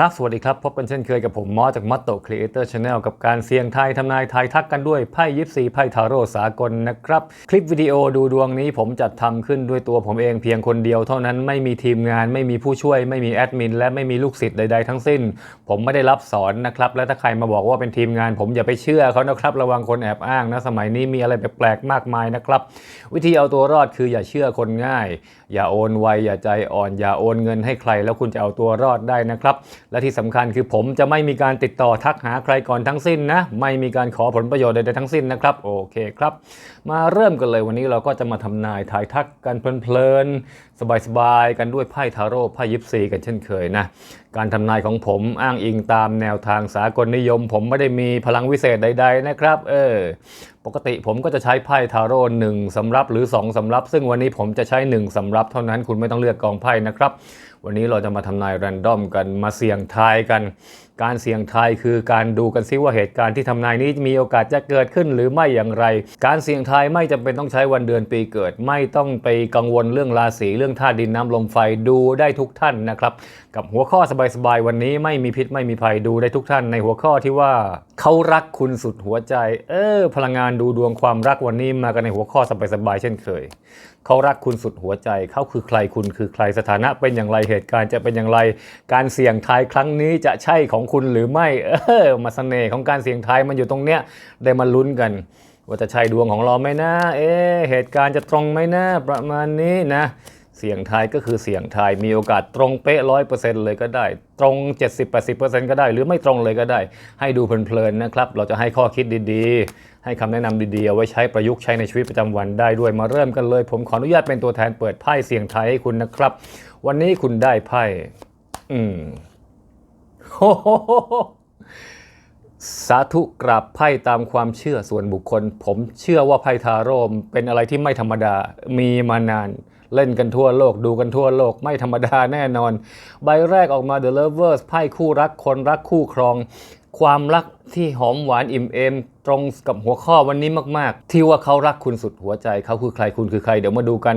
ครับ สวัสดีครับ พบกันเช่นเคยกับผมมอสจากมัตโตครีเอเตอร์ชาแนลกับการเสี่ยงทายทำนายทายทักกันด้วยไพ่ยิปซีไพ่ทาโร่สากลนะครับ คลิปวิดีโอดูดวงนี้ผมจัดทำขึ้นด้วยตัวผมเองเพียงคนเดียวเท่านั้นไม่มีทีมงาน ไม่มีผู้ช่วย ไม่มีแอดมิน และไม่มีลูกศิษย์ใด ๆ ทั้งสิ้น ผมไม่ได้รับสอนนะครับ และถ้าใครมาบอกว่าเป็นทีมงาน ผมอย่าไปเชื่อเขานะครับระวังคนแอบอ้างนะสมัยนี้มีอะไรแปลกๆมากมายนะครับวิธีเอาตัวรอดคืออย่าเชื่อคนง่าย อย่าโอนไวอย่าใจอ่อน อย่าโอนเงินให้ใคร แล้วคุณจะเอาตัวรอดได้นะครับและที่สำคัญคือผมจะไม่มีการติดต่อทักหาใครก่อนทั้งสิ้นนะ ไม่มีการขอผลประโยชน์ใดๆทั้งสิ้นนะครับ โอเคครับ มาเริ่มกันเลยวันนี้เราก็จะมาทำนายทายทักกันเพลินๆสบายๆกันด้วยไพ่ทาโร่ไพ่ยิปซีกันเช่นเคยนะ การทำนายของผมอ้างอิงตามแนวทางสากลนิยม ผมไม่ได้มีพลังวิเศษใด ๆ นะครับ เออปกติผมก็จะใช้ไพ่ทาโร่หนึ่งสำรับหรือ 2สำรับ ซึ่งวันนี้ผมจะใช้ 1สำรับเท่านั้นคุณไม่ต้องเลือกกองไพ่นะครับวันนี้เราจะมาทำนายแรนดอมกันมาเสี่ยงทายกัน การเสี่ยงทายคือการดูกันซิว่าเหตุการณ์ที่ทำนายนี้มีโอกาสจะเกิดขึ้นหรือไม่อย่างไร การเสี่ยงทายไม่จำเป็นต้องใช้วันเดือนปีเกิด ไม่ต้องไปกังวลเรื่องราศีเรื่องธาตุดินน้ำลมไฟดูได้ทุกท่านนะครับ กับหัวข้อสบายๆวันนี้ไม่มีพิษไม่มีภัยดูได้ทุกท่าน ในหัวข้อที่ว่าเขารักคุณสุดหัวใจ เออพลังงานดูดวงความรักวันนี้มากันในหัวข้อสบายๆเช่นเคย เขารักคุณสุดหัวใจ เขาคือใครคุณคือใครสถานะเป็นอย่างไรเหตุการณ์จะเป็นอย่างไร การเสี่ยงทายครั้งนี้จะใช่ของคุณหรือไม่เออมาเสน่ห์ของการเสี่ยงทายมันอยู่ตรงเนี้ยได้มาลุ้นกัน ว่าจะใช่ดวงของเราไหมนะเอ๊เหตุการณ์จะตรงไหมนะประมาณนี้นะ เสี่ยงทายก็คือเสี่ยงทายมีโอกาสตรงเป๊ะร้อยเปอร์เซ็นต์เลยก็ได้ ตรง 70-80%ก็ได้ หรือไม่ตรงเลยก็ได้ ให้ดูเพลินๆนะครับ เราจะให้ข้อคิดดีๆ ให้คำแนะนำดีๆ เอาไว้ใช้ประยุกต์ใช้ในชีวิตประจำวันได้ด้วยมาเริ่มกันเลย ผมขออนุญาตเป็นตัวแทนเปิดไพ่เสี่ยงทายให้คุณนะครับ วันนี้คุณได้ไพ่อืมโอ้โหสาธุกราบไพ่ตามความเชื่อส่วนบุคคล ผมเชื่อว่าไพ่ทาโร่เป็นอะไรที่ไม่ธรรมดามีมานาน เล่นกันทั่วโลกดูกันทั่วโลกไม่ธรรมดาแน่นอน ใบแรกออกมา The Lovers ไพ่คู่รักคนรักคู่ครอง ความรักที่หอมหวานอิ่มเอม ตรงกับหัวข้อวันนี้มาก ๆ ที่ว่าเขารักคุณสุดหัวใจเขาคือใครคุณคือใคร เดี๋ยวมาดูกัน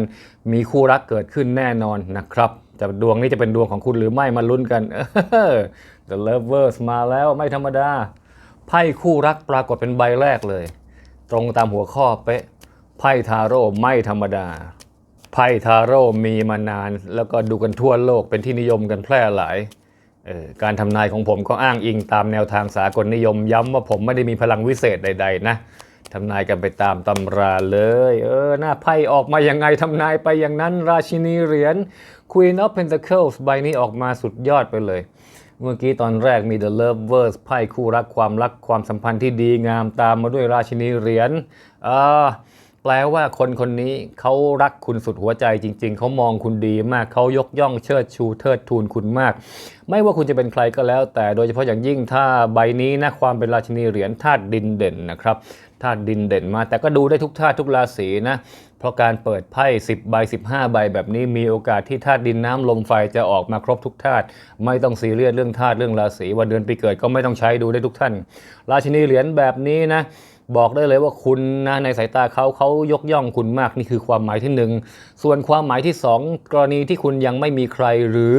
มีคู่รักเกิดขึ้นแน่นอนนะครับจะดวงนี้จะเป็นดวงของคุณหรือไม่มาลุ้นกัน The Lovers มาแล้วไม่ธรรมดาไพ่คู่รักปรากฏเป็นใบแรกเลย ตรงตามหัวข้อเป๊ะไพ่ทาโร่ไม่ธรรมดา ไพ่ทาโร่มีมานาน แล้วก็ดูกันทั่วโลกเป็นที่นิยมกันแพร่หลายออการทำนายของผมก็อ้างอิงตามแนวทางสากลนิยม ย้ำว่าผมไม่ได้มีพลังวิเศษใด ๆ นะทำนายกันไปตามตำราเลย เออ หน้าไพ่ออกมายังไงทำนายไปอย่างนั้น ราชินีเหรียญ Queen of Pentacles ใบนี้ออกมาสุดยอดไปเลย เมื่อกี้ตอนแรกมี The Lovers ไพ่คู่รักความรักความสัมพันธ์ที่ดีงามตามมาด้วยราชินีเหรียญอ่า แปลว่าคนคนนี้เขารักคุณสุดหัวใจจริง ๆ เขามองคุณดีมากเขายกย่องเชิดชูเทิดทูนคุณมาก ไม่ว่าคุณจะเป็นใครก็แล้ว แต่โดยเฉพาะอย่างยิ่งถ้าใบนี้นะความเป็นราชินีเหรียญธาตุดินเด่นนะครับธาตุดินเด่นมา แต่ก็ดูได้ทุกธาตุทุกราศีนะเพราะการเปิดไพ่ 10 ใบ 15 ใบแบบนี้มีโอกาสที่ธาตุดินน้ำลมไฟจะออกมาครบทุกธาตุไม่ต้องซีเรียสเรื่องธาตุเรื่องราศีวันเดือนปีเกิดก็ไม่ต้องใช้ดูได้ทุกท่าน ราชินีเหรียญแบบนี้นะ บอกได้เลยว่าคุณนะในสายตาเขาเขายกย่องคุณมากนี่คือความหมายที่หนึ่งส่วนความหมายที่สองกรณีที่คุณยังไม่มีใคร หรือ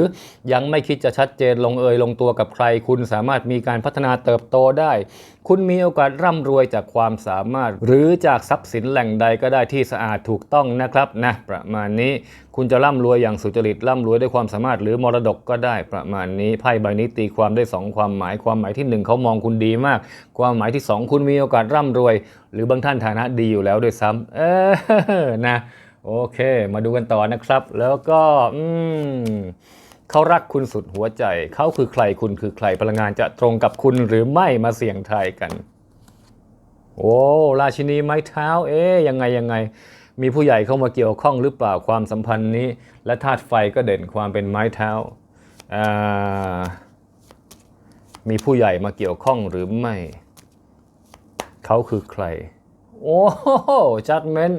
ยังไม่คิดจะชัดเจนลงเอยลงตัวกับใคร คุณสามารถมีการพัฒนาเติบโตได้ คุณมีโอกาสร่ำรวยจากความสามารถ หรือจากทรัพย์สินแหล่งใดก็ได้ที่สะอาดถูกต้องนะครับนะประมาณนี้คุณจะร่ำรวยอย่างสุจริตร่ำรวยด้วยความสามารถหรือมรดกก็ได้ประมาณนี้ไพ่ใบนี้ตีความได้สองความหมาย ความหมายที่หนึ่งเขามองคุณดีมาก ความหมายที่สองคุณมีโอกาสร่ำรวย หรือบางท่านฐานะดีอยู่แล้วด้วยซ้ำเออนะโอเค มาดูกันต่อนะครับ แล้วก็อืม เขารักคุณสุดหัวใจ เขาคือใครคุณคือใครพลังงานจะตรงกับคุณหรือไม่มาเสี่ยงทายกัน โอ้ราชินีไม้เท้า เอ๊ยยังไงยังไง มีผู้ใหญ่เข้ามาเกี่ยวข้องหรือเปล่าความสัมพันธ์นี้ และธาตุไฟก็เด่นความเป็นไม้เท้ามีผู้ใหญ่มาเกี่ยวข้องหรือไม่ เขาคือใคร โอ้จัดเมน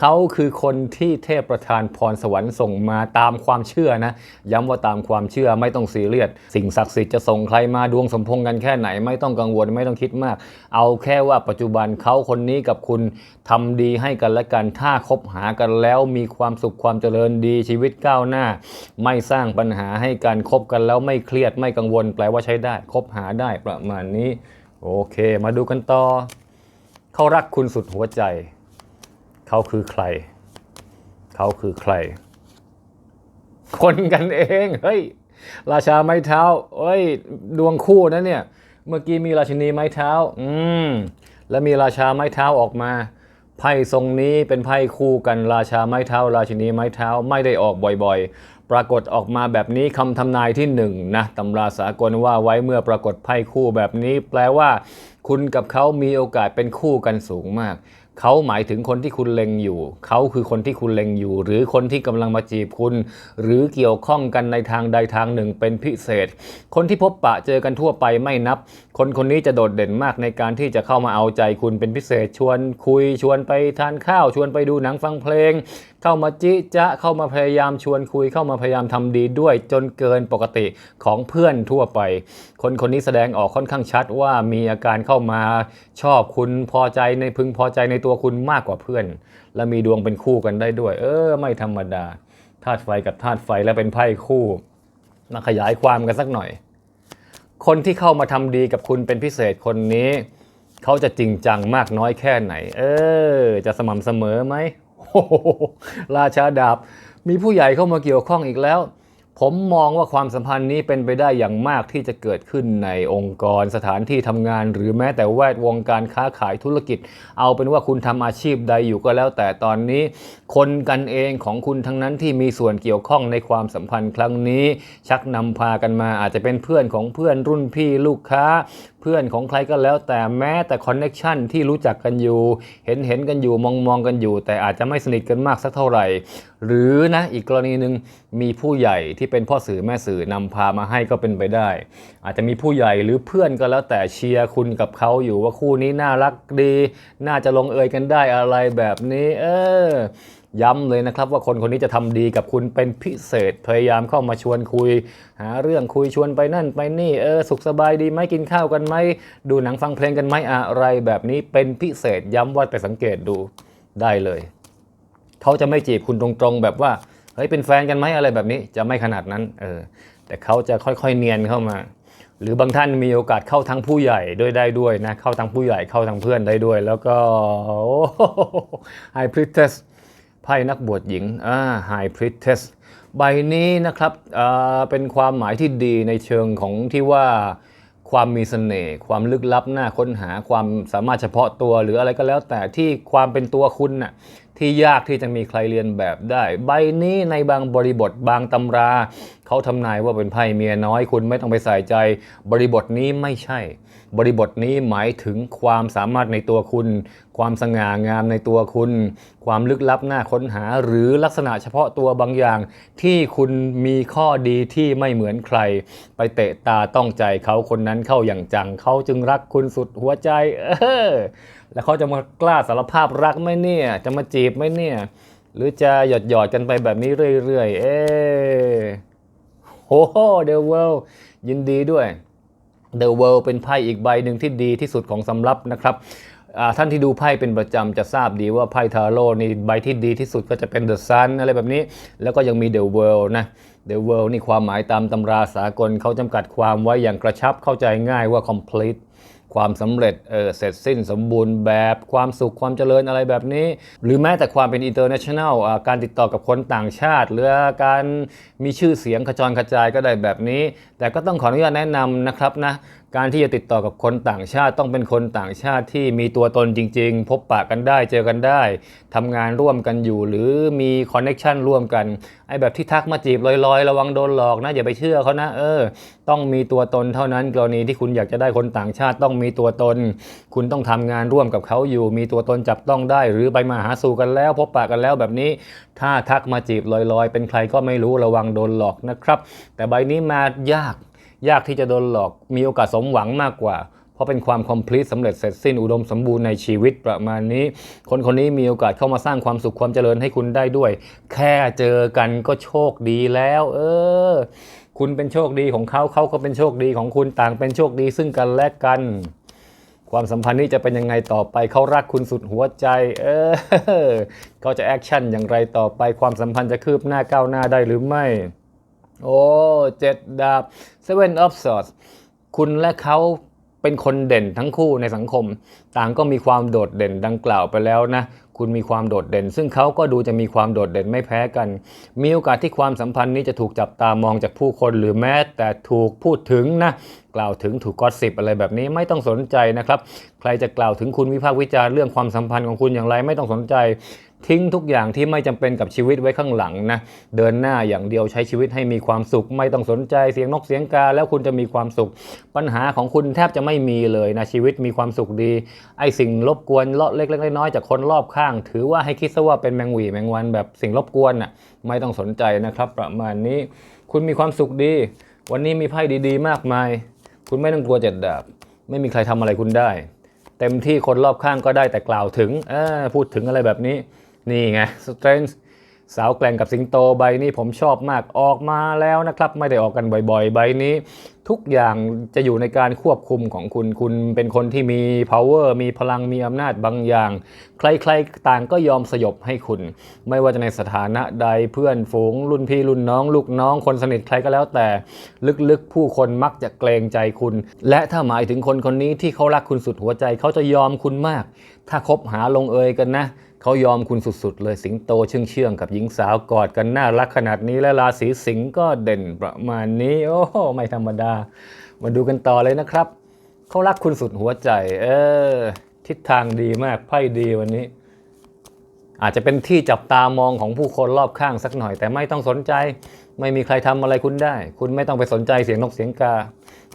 เขาคือคนที่เทพประทานพรสวรรค์ส่งมาตามความเชื่อนะ ย้ำว่าตามความเชื่อไม่ต้องซีเรียสสิ่งศักดิ์สิทธิ์จะส่งใครมาดวงสมพงษ์กันแค่ไหน ไม่ต้องกังวลไม่ต้องคิดมาก เอาแค่ว่าปัจจุบันเขาคนนี้กับคุณทำดีให้กันและกันถ้าคบหากันแล้วมีความสุขความเจริญดีชีวิตก้าวหน้า ไม่สร้างปัญหาให้กันคบกันแล้วไม่เครียดไม่กังวล แปลว่าใช้ได้คบหาได้ประมาณนี้ โอเค มาดูกันต่อเขารักคุณสุดหัวใจ เขาคือใคร เขาคือใคร คนกันเองเฮ้ยราชาไม้เท้าเฮ้ยดวงคู่นะเนี่ย เมื่อกี้มีราชินีไม้เท้า อืมแล้วมีราชาไม้เท้าออกมาไพ่ทรงนี้เป็นไพ่คู่กันราชาไม้เท้า ราชินีไม้เท้าไม่ได้ออกบ่อยๆ ปรากฏออกมาแบบนี้คำทำนายที่หนึ่งนะตำราสากลว่าไว้เมื่อปรากฏไพ่คู่แบบนี้ แปลว่า คุณกับเขามีโอกาสเป็นคู่กันสูงมาก เขาหมายถึงคนที่คุณเล็งอยู่ เขาคือคนที่คุณเล็งอยู่ หรือคนที่กำลังมาจีบคุณ หรือเกี่ยวข้องกันในทางใดทางหนึ่งเป็นพิเศษ คนที่พบปะเจอกันทั่วไปไม่นับ คนคนนี้จะโดดเด่นมากในการที่จะเข้ามาเอาใจคุณเป็นพิเศษ ชวนคุยชวนไปทานข้าว ชวนไปดูหนังฟังเพลง เข้ามาจิจะเข้ามาพยายามชวนคุยเข้ามาพยายามทำดีด้วยจนเกินปกติของเพื่อนทั่วไป คนคนนี้แสดงออกค่อนข้างชัดว่ามีอาการเข้ามาชอบคุณพอใจในพึงพอใจในตัวคุณมากกว่าเพื่อน และมีดวงเป็นคู่กันได้ด้วย เออ ไม่ธรรมดาธาตุไฟกับธาตุไฟและเป็นไพ่คู่มาขยายความกันสักหน่อย คนที่เข้ามาทำดีกับคุณเป็นพิเศษคนนี้ เขาจะจริงจังมากน้อยแค่ไหน เออ จะสม่ำเสมอไหม ราชาดาบ มีผู้ใหญ่เข้ามาเกี่ยวข้องอีกแล้ว ผมมองว่าความสัมพันธ์นี้เป็นไปได้อย่างมากที่จะเกิดขึ้นในองค์กรสถานที่ทำงาน หรือแม้แต่แวดวงการค้าขายธุรกิจ เอาเป็นว่าคุณทำอาชีพใดอยู่ก็แล้ว แต่ตอนนี้ คนกันเองของคุณทั้งนั้นที่มีส่วนเกี่ยวข้องในความสัมพันธ์ครั้งนี้ ชักนำพากันมาอาจจะเป็นเพื่อนของเพื่อนรุ่นพี่ลูกค้า พื่อนของใครก็แล้วแต่แม้แต่คอนเน็ชันที่รู้จักกันอยู่ เห็นเห็นกันอยู่มองมองกันอยู่ แต่อาจจะไม่สนิทกันมากสักเท่าไหร่ หรือนะอีกกรณีหนึ่งมีผู้ใหญ่ที่เป็นพ่อสื่อแม่สื่อนำพามาให้ก็เป็นไปได้ อาจจะมีผู้ใหญ่หรือเพื่อนก็แล้วแต่เชียร์คุณกับเขาอยู่ว่าคู่นี้น่ารักดี น่าจะลงเอยกันได้อะไรแบบนี้ เออ ย้ำเลยนะครับว่าคนคนนี้จะทำดีกับคุณเป็นพิเศษ พยายามเข้ามาชวนคุย หาเรื่องคุยชวนไปนั่นไปนี่เออสุขสบายดีไหมกินข้าวกันไหมดูหนังฟังเพลงกันไหมอะไรแบบนี้เป็นพิเศษย้ำว่าไปสังเกตดูได้เลย เขาจะไม่จีบคุณตรงๆ แบบว่าเฮ้ยเป็นแฟนกันไหมอะไรแบบนี้จะไม่ขนาดนั้นเออแต่เขาจะค่อยๆเนียนเข้ามา หรือบางท่านมีโอกาสเข้าทั้งผู้ใหญ่ด้วยได้ด้วยนะเข้าทั้งผู้ใหญ่เข้าทั้งเพื่อนได้ด้วย แล้วก็ไฮพริเทส ไพ่นักบวชหญิงอ่า High Priestess ใบนี้นะครับอ่าเป็นความหมายที่ดีในเชิงของที่ว่าความมีเสน่ห์ความลึกลับหน้าค้นหาความสามารถเฉพาะตัวหรืออะไรก็แล้วแต่ที่ความเป็นตัวคุณน่ะ ที่ยากที่จะมีใครเรียนแบบได้ ใบนี้ในบางบริบทบางตำรา เขาทำนายว่าเป็นไพ่เมียน้อยคุณไม่ต้องไปใส่ใจ บริบทนี้ไม่ใช่ บริบทนี้หมายถึงความสามารถในตัวคุณ ความสง่างามในตัวคุณ ความลึกลับน่าค้นหาหรือลักษณะเฉพาะตัวบางอย่าง ที่คุณมีข้อดีที่ไม่เหมือนใคร ไปเตะตาต้องใจเขาคนนั้นเข้าอย่างจังเขาจึงรักคุณสุดหัวใจ เออ แล้วเขาจะมากล้าสารภาพรักไหมเนี่ย จะมาจีบไหมเนี่ย หรือจะหยอดหยอดกันไปแบบนี้เรื่อยๆ เออโอ้โหเดลเวลยินดีด้วย The World เป็นไพ่อีกใบหนึ่งที่ดีที่สุดของสำรับนะครับท่านที่ดูไพ่เป็นประจำจะทราบดีว่าไพ่ทาโร่นี่ใบที่ดีที่สุดก็จะเป็น The Sun อะไรแบบนี้ แล้วก็ยังมี The World นะ The World นี่ความหมายตามตำราสากลเขาจำกัดความไว้อย่างกระชับเข้าใจง่ายว่า complete ความสำเร็จเออเสร็จสิ้นสมบูรณ์แบบความสุขความเจริญอะไรแบบนี้ หรือแม้แต่ความเป็นอินเตอร์เนชั่นแนลการติดต่อกับคนต่างชาติ หรือการมีชื่อเสียงขจรกระจายก็ได้แบบนี้ แต่ก็ต้องขออนุญาตแนะนำนะครับนะ การที่จะติดต่อกับคนต่างชาติต้องเป็นคนต่างชาติที่มีตัวตนจริง ๆ พบปะกันได้เจอกันได้ทำงานร่วมกันอยู่ หรือมีคอนเน็ชันร่วมกันไอ้แบบที่ทักมาจีบลอยๆ ระวังโดนหลอกนะอย่าไปเชื่อเขานะเออ ต้องมีตัวตนเท่านั้นกรณีที่คุณอยากจะได้คนต่างชาติต้องมีตัวตน คุณต้องทำงานร่วมกับเขาอยู่ มีตัวตนจับต้องได้ หรือไปมาหาสู่กันแล้ว พบปะกันแล้วแบบนี้ ถ้าทักมาจีบลอยๆ เป็นใครก็ไม่รู้ระวังโดนหลอกนะครับ แต่ใบนี้มายาก ยากที่จะโดนหลอก มีโอกาสสมหวังมากกว่า เพราะเป็นความ complete สำเร็จเสร็จสิ้นอุดมสมบูรณ์ในชีวิตประมาณนี้ คนคนนี้มีโอกาสเข้ามาสร้างความสุขความเจริญให้คุณได้ด้วย แค่เจอกันก็โชคดีแล้ว เออ คุณเป็นโชคดีของเขาเขาก็เป็นโชคดีของคุณต่างเป็นโชคดีซึ่งกันและกัน ความสัมพันธ์นี้จะเป็นยังไงต่อไปเขารักคุณสุดหัวใจ เออเขาจะแอคชั่นอย่างไรต่อไปความสัมพันธ์จะคืบหน้าก้าวหน้าได้หรือไม่ โอ้เจ็ดดาบ Seven of Swords คุณและเขาเป็นคนเด่นทั้งคู่ในสังคม ต่างก็มีความโดดเด่นดังกล่าวไปแล้วนะ คุณมีความโดดเด่น ซึ่งเขาก็ดูจะมีความโดดเด่นไม่แพ้กัน มีโอกาสที่ความสัมพันธ์นี้จะถูกจับตามองจากผู้คนหรือแม้แต่ถูกพูดถึงนะ กล่าวถึงถูกกอสิบอะไรแบบนี้ไม่ต้องสนใจนะครับ ใครจะกล่าวถึงคุณวิพากษ์วิจารณ์เรื่องความสัมพันธ์ของคุณอย่างไรไม่ต้องสนใจ ทิ้งทุกอย่างที่ไม่จำเป็นกับชีวิตไว้ข้างหลังนะ เดินหน้าอย่างเดียวใช้ชีวิตให้มีความสุข ไม่ต้องสนใจเสียงนกเสียงกา แล้วคุณจะมีความสุข ปัญหาของคุณแทบจะไม่มีเลยนะ ชีวิตมีความสุขดี ไอสิ่งรบกวนเลาะเล็กๆน้อยๆจากคนรอบข้าง ถือว่าให้คิดซะว่าเป็นแมงวีแมงวันแบบสิ่งรบกวนน่ะไม่ต้องสนใจนะครับ ประมาณนี้ คุณมีความสุขดี วันนี้มีไพ่ดี ๆ มากมาย คุณไม่ต้องกลัวเจ็ดดาบ ไม่มีใครทำอะไรคุณได้ เต็มที่คนรอบข้างก็ได้แต่กล่าวถึงเออพูดถึงอะไรแบบนี้ นี่ไง Strength สาวแกล่งกับสิงโตใบนี้ผมชอบมากออกมาแล้วนะครับ ไม่ได้ออกกันบ่อยๆ ใบนี้ ทุกอย่างจะอยู่ในการควบคุมของคุณ คุณเป็นคนที่มี power มีพลังมีอำนาจบางอย่าง ใครๆต่างก็ยอมสยบให้คุณ ไม่ว่าจะในสถานะใดเพื่อนฝูง รุ่นพี่รุ่นน้อง ลูกน้องคนสนิทใครก็แล้วแต่ ลึกๆ ผู้คนมักจะเกรงใจคุณ และถ้าหมายถึงคนคนนี้ที่เขารักคุณสุดหัวใจเขาจะยอมคุณมาก ถ้าคบหาลงเอยกันนะ เขายอมคุณสุดๆ เลยสิงโตเชื่องเชื่องๆกับหญิงสาวกอดกันน่ารักขนาดนี้และราศีสิงห์ก็เด่นประมาณนี้ โอ้โหไม่ธรรมดา มาดูกันต่อเลยนะครับเขารักคุณสุดหัวใจ เออ ทิศทางดีมากไพ่ดีวันนี้ อาจจะเป็นที่จับตามองของผู้คนรอบข้างสักหน่อย แต่ไม่ต้องสนใจ ไม่มีใครทำอะไรคุณได้ คุณไม่ต้องไปสนใจเสียงนกเสียงกา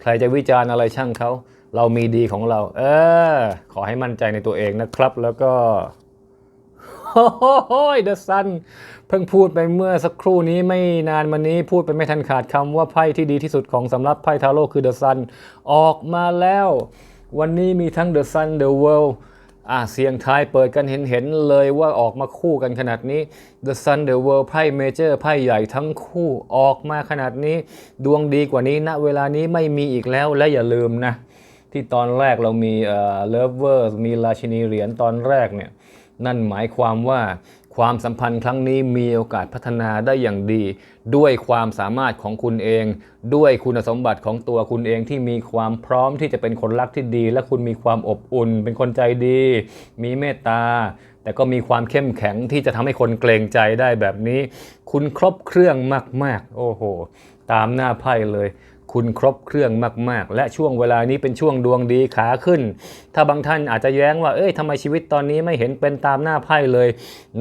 ใครจะวิจารณ์อะไรช่างเขาเรามีดีของเรา เออ ขอให้มั่นใจในตัวเองนะครับ แล้วก็ โอ้โหเดอะซันเพิ่งพูดไปเมื่อสักครู่นี้ไม่นานมานี้พูดไปไม่ทันขาดคำว่าไพ่ที่ดีที่สุดของสำหรับไพ่ทาโร่คือเดอะซันออกมาแล้ว วันนี้มีทั้งเดอะซันเดอะเวิลด์อะเสียงทายเปิดกันเห็นเห็นเลยว่าออกมาคู่กันขนาดนี้ The Sun The World ไพ่เมเจอร์ไพ่ใหญ่ทั้งคู่ออกมาขนาดนี้ ดวงดีกว่านี้ณเวลานี้ไม่มีอีกแล้วและอย่าลืมนะ ที่ตอนแรกเรามีเอ่อ Lovers มีราชินีเหรียญตอนแรกเนี่ย นั่นหมายความว่าความสัมพันธ์ครั้งนี้มีโอกาสพัฒนาได้อย่างดี ด้วยความสามารถของคุณเอง ด้วยคุณสมบัติของตัวคุณเองที่มีความพร้อมที่จะเป็นคนรักที่ดี และคุณมีความอบอุ่น เป็นคนใจดี มีเมตตา แต่ก็มีความเข้มแข็งที่จะทำให้คนเกรงใจได้แบบนี้ คุณครบเครื่องมาก ๆ โอ้โห ตามหน้าไพ่เลย คุณครบเครื่องมาก ๆ และช่วงเวลานี้เป็นช่วงดวงดีขาขึ้น ถ้าบางท่านอาจจะแย้งว่า เอ้ยทำไมชีวิตตอนนี้ไม่เห็นเป็นตามหน้าไพ่เลย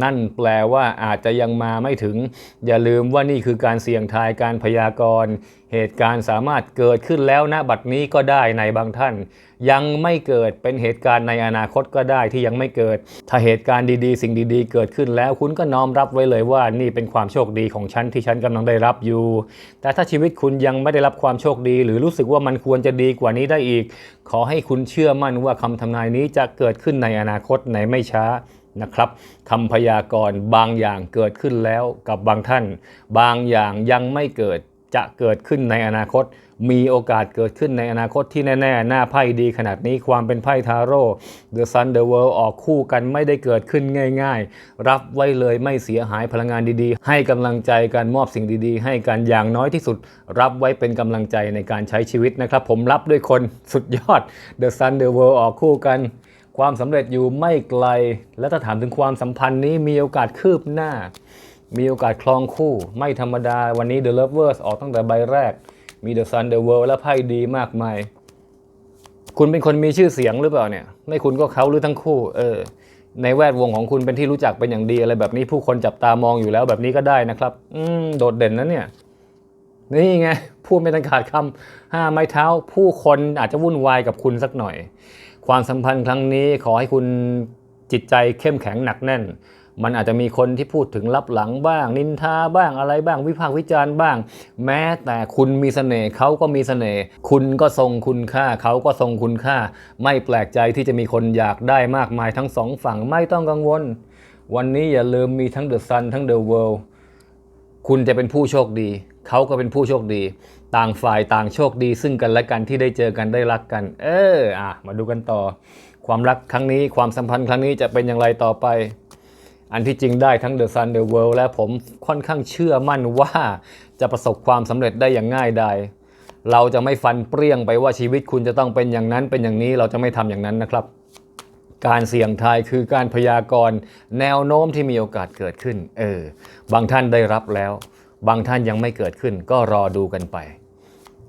นั่นแปลว่าอาจจะยังมาไม่ถึง อย่าลืมว่านี่คือการเสี่ยงทายการพยากรณ์ เหตุการณ์สามารถเกิดขึ้นแล้วณบัดนี้ก็ได้ในบางท่าน ยังไม่เกิดเป็นเหตุการณ์ในอนาคตก็ได้ที่ยังไม่เกิด ถ้าเหตุการณ์ดีๆ สิ่งดีๆ เกิดขึ้นแล้วคุณก็น้อมรับไว้เลยว่านี่เป็นความโชคดีของฉันที่ฉันกำลังได้รับอยู่ แต่ถ้าชีวิตคุณยังไม่ได้รับความโชคดี หรือรู้สึกว่ามันควรจะดีกว่านี้ได้อีก ขอให้คุณเชื่อมั่นว่าคำทำนายนี้จะเกิดขึ้นในอนาคตในไม่ช้านะครับคำพยากรณ์บางอย่างเกิดขึ้นแล้วกับบางท่าน บางอย่างยังไม่เกิด จะเกิดขึ้นในอนาคต มีโอกาสเกิดขึ้นในอนาคตที่แน่ๆ หน้าไพ่ดีขนาดนี้ความเป็นไพ่ทาโร่ The Sun The World ออกคู่กันไม่ได้เกิดขึ้นง่ายๆ รับไว้เลยไม่เสียหายพลังงานดีๆ ให้กำลังใจกันมอบสิ่งดีๆ ให้กันอย่างน้อยที่สุด รับไว้เป็นกำลังใจในการใช้ชีวิตนะครับ ผมรับด้วยคนสุดยอด The Sun The World ออกคู่กันความสำเร็จอยู่ไม่ไกล และถ้าถามถึงความสัมพันธ์นี้มีโอกาสคืบหน้า มีโอกาสคลองคู่ ไม่ธรรมดาวันนี้ The Lovers ออกตั้งแต่ใบแรก มี The Sun The World และไพ่ดีมากมาย คุณเป็นคนมีชื่อเสียงหรือเปล่าเนี่ย ไม่คุณก็เขาหรือทั้งคู่ เออ ในแวดวงของคุณเป็นที่รู้จักเป็นอย่างดีอะไรแบบนี้ผู้คนจับตามองอยู่แล้วแบบนี้ก็ได้นะครับ อืมโดดเด่นนะเนี่ย นี่ไงพูดไม่ทันขาดคำห้าไม้เท้า ผู้คนอาจจะวุ่นวายกับคุณสักหน่อย ความสัมพันธ์ครั้งนี้ขอให้คุณจิตใจเข้มแข็งหนักแน่น มันอาจจะมีคนที่พูดถึงลับหลังบ้าง นินทาบ้างอะไรบ้างวิพากษ์วิจารณ์บ้าง แม้แต่คุณมีเสน่ห์เขาก็มีเสน่ห์คุณก็ทรงคุณค่าเขาก็ทรงคุณค่า ไม่แปลกใจที่จะมีคนอยากได้มากมายทั้งสองฝั่งไม่ต้องกังวล วันนี้อย่าลืมมีทั้งเดอะซันทั้งเดอะเวิลด์คุณจะเป็นผู้โชคดี เขาก็เป็นผู้โชคดี ต่างฝ่ายต่างโชคดี ซึ่งกันและกันที่ได้เจอกันได้รักกัน เอออะมาดูกันต่อ ความรักครั้งนี้ความสัมพันธ์ครั้งนี้จะเป็นอย่างไรต่อไป อันที่จริงได้ทั้ง The Sun The World และผมค่อนข้างเชื่อมั่นว่าจะประสบความสำเร็จได้อย่างง่ายดายเราจะไม่ฟันเปรี้ยงไปว่าชีวิตคุณจะต้องเป็นอย่างนั้นเป็นอย่างนี้เราจะไม่ทำอย่างนั้นนะครับ การเสี่ยงทายคือการพยากรณ์แนวโน้มที่มีโอกาสเกิดขึ้น เออ บางท่านได้รับแล้ว บางท่านยังไม่เกิดขึ้น ก็รอดูกันไป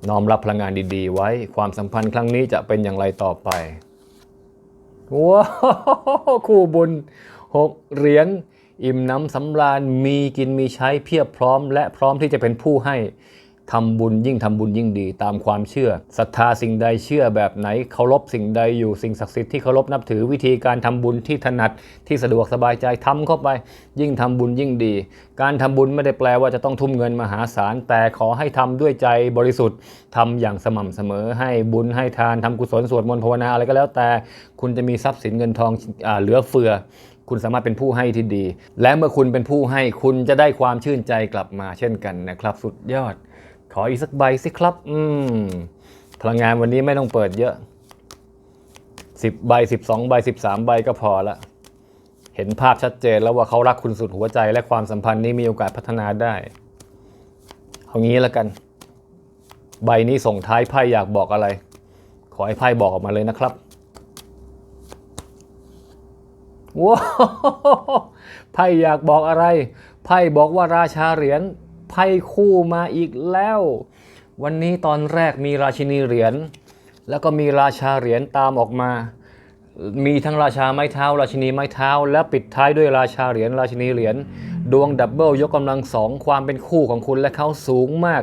น้อมรับพลังงานดีๆ ไว้ ความสัมพันธ์ครั้งนี้จะเป็นอย่างไรต่อไปว้าวคู่บุญ หกเหรียญอิ่มน้ำสำราญมีกินมีใช้เพียบพร้อม และพร้อมที่จะเป็นผู้ให้ทำบุญยิ่งทำบุญยิ่งดีตามความเชื่อศรัทธาสิ่งใดเชื่อแบบไหนเคารพสิ่งใดอยู่สิ่งศักดิ์สิทธิ์ที่เคารพนับถือวิธีการทำบุญที่ถนัดที่สะดวกสบายใจทำเข้าไป ยิ่งทำบุญยิ่งดี การทำบุญไม่ได้แปลว่าจะต้องทุ่มเงินมหาศาล แต่ขอให้ทำด้วยใจบริสุทธิ์ทำอย่างสม่ำเสมอ ให้บุญให้ทานทำกุศลสวดมนต์ภาวนาอะไรก็แล้วแต่ คุณจะมีทรัพย์สินเงินทองอเหลือเฟือ คุณสามารถเป็นผู้ให้ที่ดี และเมื่อคุณเป็นผู้ให้คุณจะได้ความชื่นใจกลับมาเช่นกันนะครับ สุดยอด ขออีกสักใบสิครับ อืมพลังงานวันนี้ไม่ต้องเปิดเยอะ 10 ใบ 12 ใบ 13 ใบก็พอละ เห็นภาพชัดเจนแล้วว่าเขารักคุณสุดหัวใจ และความสัมพันธ์นี้มีโอกาสพัฒนาได้ เอางี้แล้วกัน ใบนี้ส่งท้ายไพ่อยากบอกอะไร ขอให้ไพ่บอกออกมาเลยนะครับ ว้าไพ่อยากบอกอะไร ไพ่บอกว่าราชาเหรียญไพ่คู่มาอีกแล้ว วันนี้ตอนแรกมีราชินีเหรียญแล้วก็มีราชาเหรียญตามออกมา มีทั้งราชาไม้เท้า ราชินีไม้เท้า และปิดท้ายด้วยราชาเหรียญราชินีเหรียญ ดวงดับเบิลยกกำลังสองความเป็นคู่ของคุณและเขาสูงมาก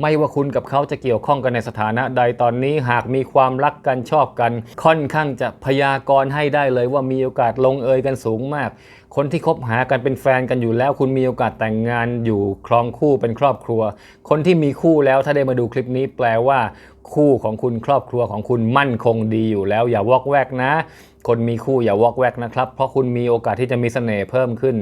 ไม่ว่าคุณกับเขาจะเกี่ยวข้องกันในสถานะใดตอนนี้หากมีความรักกันชอบกัน ค่อนข้างจะพยากรณ์ให้ได้เลยว่ามีโอกาสลงเอยกันสูงมาก คนที่คบหากันเป็นแฟนกันอยู่แล้ว คุณมีโอกาสแต่งงานอยู่ครองคู่เป็นครอบครัว คนที่มีคู่แล้วถ้าได้มาดูคลิปนี้แปลว่าคู่ของคุณครอบครัวของคุณมั่นคงดีอยู่แล้ว อย่าวอกแวกนะ คนมีคู่อย่าวอกแวกนะครับ เพราะคุณมีโอกาสที่จะมีเสน่ห์เพิ่มขึ้น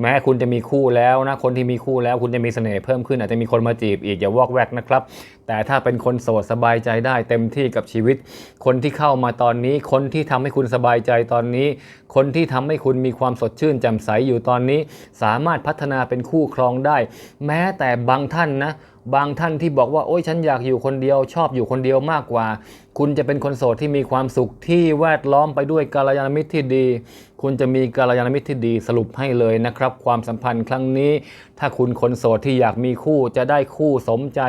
แม้คุณจะมีคู่แล้วนะคนที่มีคู่แล้วคุณจะมีเสน่ห์เพิ่มขึ้น อาจจะมีคนมาจีบอีกอย่าวอกแวกนะครับ แต่ถ้าเป็นคนโสดสบายใจได้เต็มที่กับชีวิต คนที่เข้ามาตอนนี้ คนที่ทำให้คุณสบายใจตอนนี้ คนที่ทำให้คุณมีความสดชื่นแจ่มใสอยู่ตอนนี้ สามารถพัฒนาเป็นคู่ครองได้ แม้แต่บางท่านนะ บางท่านที่บอกว่าโอ๊ยฉันอยากอยู่คนเดียว ชอบอยู่คนเดียวมากกว่า คุณจะเป็นคนโสดที่มีความสุขที่แวดล้อมไปด้วยกาลยานมิตรที่ดี คุณจะมีกาลยานมิตรที่ดีสรุปให้เลยนะครับ ความสัมพันธ์ครั้งนี้ ถ้าคุณคนโสดที่อยากมีคู่จะได้คู่สมใจ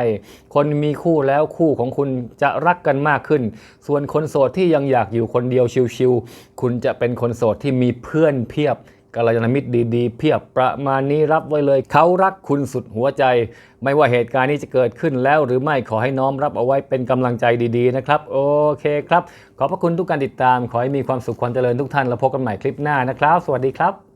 คนมีคู่แล้วคู่ของคุณจะรักกันมากขึ้น ส่วนคนโสดที่ยังอยากอยู่คนเดียวชิวๆคุณจะเป็นคนโสดที่มีเพื่อนเพียบ กัลยาณมิตรดีๆ เพียบประมาณนี้รับไว้เลย เขารักคุณสุดหัวใจ ไม่ว่าเหตุการณ์นี้จะเกิดขึ้นแล้วหรือไม่ขอให้น้อมรับเอาไว้เป็นกำลังใจดีๆนะครับ โอเคครับ ขอบพระคุณทุกการติดตาม ขอให้มีความสุขความเจริญทุกท่านแล้วพบกันใหม่คลิปหน้านะครับ สวัสดีครับ